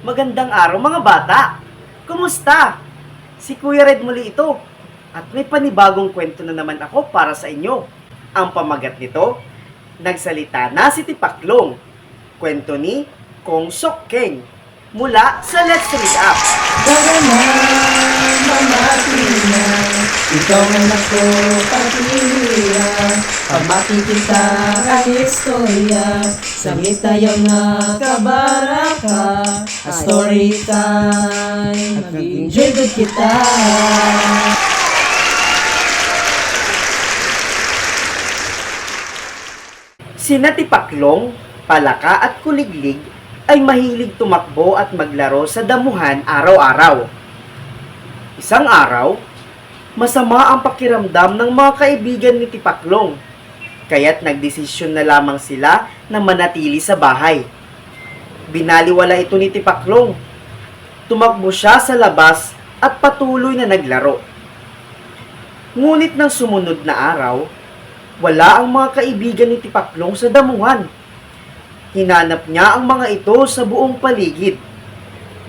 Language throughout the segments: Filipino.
Magandang araw mga bata! Kumusta? Si Kuya Red muli ito. At may panibagong kwento na naman ako para sa inyo. Ang pamagat nito, nagsalita na si Tipaklong. Kwento ni Kong Sok Keng. Mula sa Let's Read Up. Tara na, mamati na Ikaw ang ako pagpiliya Pamati kita ang istorya. Sangit tayo nga kabaraka A story time. Mag-enjoy good kita. Sina Tipaklong, Palaka at Kuliglig ay mahilig tumakbo at maglaro sa damuhan araw-araw. Isang araw, masama ang pakiramdam ng mga kaibigan ni Tipaklong, kaya't nagdesisyon na lamang sila na manatili sa bahay. Binaliwala ito ni Tipaklong. Tumakbo siya sa labas at patuloy na naglaro. Ngunit ng sumunod na araw, wala ang mga kaibigan ni Tipaklong sa damuhan. Hinanap niya ang mga ito sa buong paligid.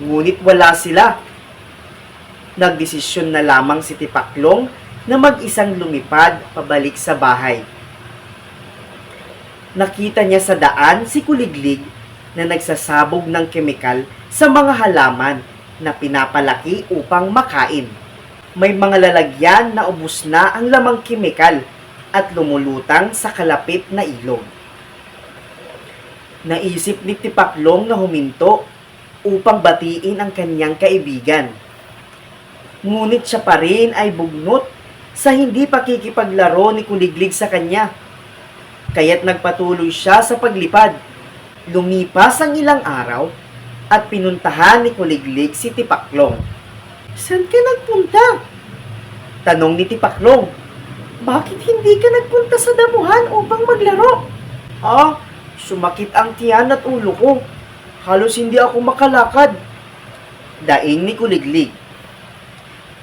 Ngunit wala sila. Nagdesisyon na lamang si Tipaklong na mag-isang lumipad pabalik sa bahay. Nakita niya sa daan si Kuliglig na nagsasabog ng kemikal sa mga halaman na pinapalaki upang makain. May mga lalagyan na ubos na ang lamang kemikal at lumulutang sa kalapit na ilog. Naisip ni Tipaklong na huminto upang batiin ang kanyang kaibigan. Ngunit siya pa rin ay bugnot sa hindi pakikipaglaro ni Kuliglig sa kanya. Kaya't nagpatuloy siya sa paglipad. Lumipas ang ilang araw at pinuntahan ni Kuliglig si Tipaklong. Saan ka nagpunta? Tanong ni Tipaklong. Bakit hindi ka nagpunta sa damuhan upang maglaro? Ah, sumakit ang tiyan at ulo ko. Halos hindi ako makalakad. Daing ni Kuliglig.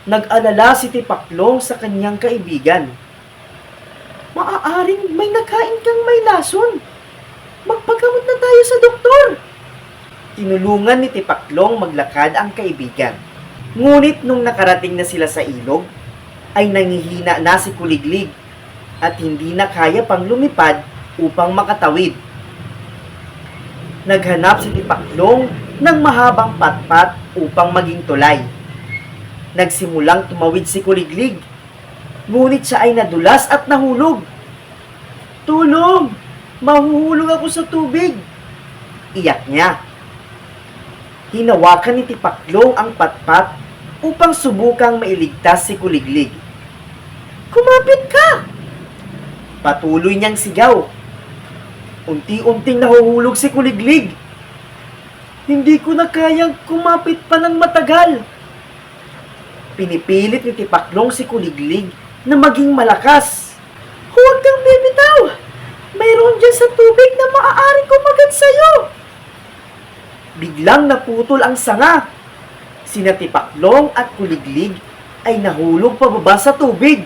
Nag-alala si Tipaklong sa kanyang kaibigan. May nakain kang may lason. Magpagamot na tayo sa doktor. Tinulungan ni Tipaklong maglakad ang kaibigan. Ngunit nung nakarating na sila sa ilog, ay nangihina na si Kuliglig at hindi na kaya pang lumipad upang makatawid. Naghanap si Tipaklong ng mahabang patpat upang maging tulay. Nagsimulang tumawid si Kuliglig, ngunit siya ay nadulas at nahulog. Tulong! Mahuhulog ako sa tubig! Iyak niya. Hinawakan ni Tipaklong ang patpat upang subukang mailigtas si Kuliglig. Kumapit ka! Patuloy niyang sigaw. Unti-unting nahuhulog si Kuliglig. Hindi ko na kayang kumapit pa ng matagal. Pinipilit ni Tipaklong si Kuliglig na maging malakas. Huwag kang bibitaw! Mayroon dyan sa tubig na maaaring kumagat sa'yo! Biglang naputol ang sanga. Sina Tipaklong at Kuliglig ay nahulog pababa sa tubig.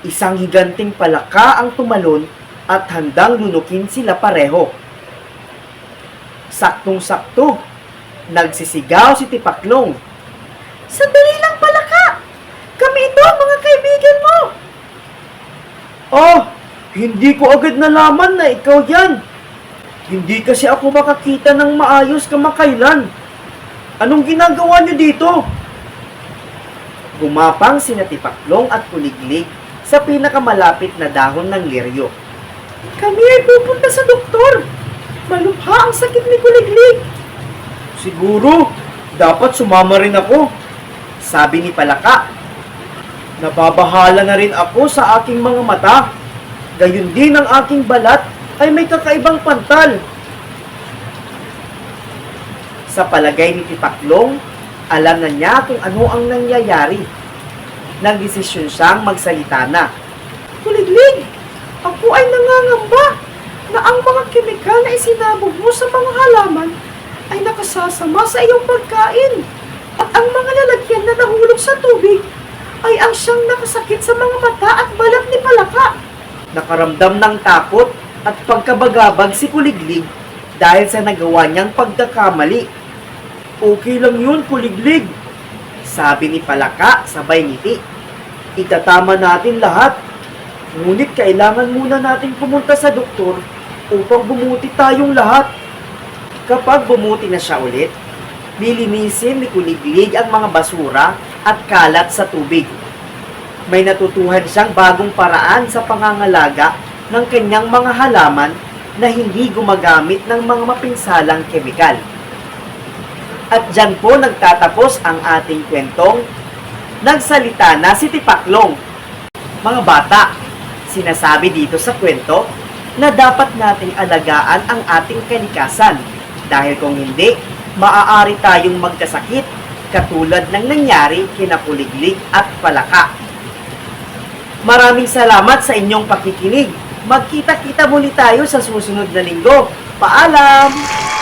Isang higanting palaka ang tumalon at handang lunukin sila pareho. Saktong-sakto, nagsisigaw si Tipaklong. Sandali lang palaka! Kami ito, mga kaibigan mo! Oh, hindi ko agad nalaman na ikaw yan. Hindi kasi ako makakita ng maayos kamakailan. Anong ginagawa niyo dito? Gumapang sina Tipaklong at Kuliglig sa pinakamalapit na dahon ng liryo. Kami ay pupunta sa doktor. Malubha ang sakit ni Kuliglig. Siguro, dapat sumama rin ako. Sabi ni Palaka. Nababahala na rin ako sa aking mga mata. Gayun din ang aking balat ay may kakaibang pantal. Sa palagay ni Tipaklong, alam na niya kung ano ang nangyayari. Nagdesisyon siyang magsalita na. Kuliglig, ako ay nangangamba na ang mga kemikal na isinabog mo sa mga halaman ay nakasasama sa iyong pagkain. At ang mga lalagyan na nahulog sa tubig ay ang siyang nakasakit sa mga mata at balat ni Palaka. Nakaramdam ng takot at pagkabagabag si Kuliglig dahil sa nagawa niyang pagkakamali. Okay lang yun, kuliglig. Sabi ni Palaka sabay ngiti. Itatama natin lahat. Ngunit kailangan muna natin pumunta sa doktor upang bumuti tayong lahat. Kapag bumuti na siya ulit, lilinisin ni Kuliglig ang mga basura at kalat sa tubig. May natutuhan siyang bagong paraan sa pangangalaga ng kanyang mga halaman na hindi gumagamit ng mga mapinsalang kemikal. At dyan po nagtatapos ang ating kwentong Nagsalita na si Tipaklong. Mga bata, sinasabi dito sa kwento na dapat nating alagaan ang ating kalikasan dahil kung hindi, maaari tayong magkasakit katulad ng nangyari kina Puliglig at Palaka. Maraming salamat sa inyong pakikinig. Magkita-kita muli tayo sa susunod na linggo. Paalam!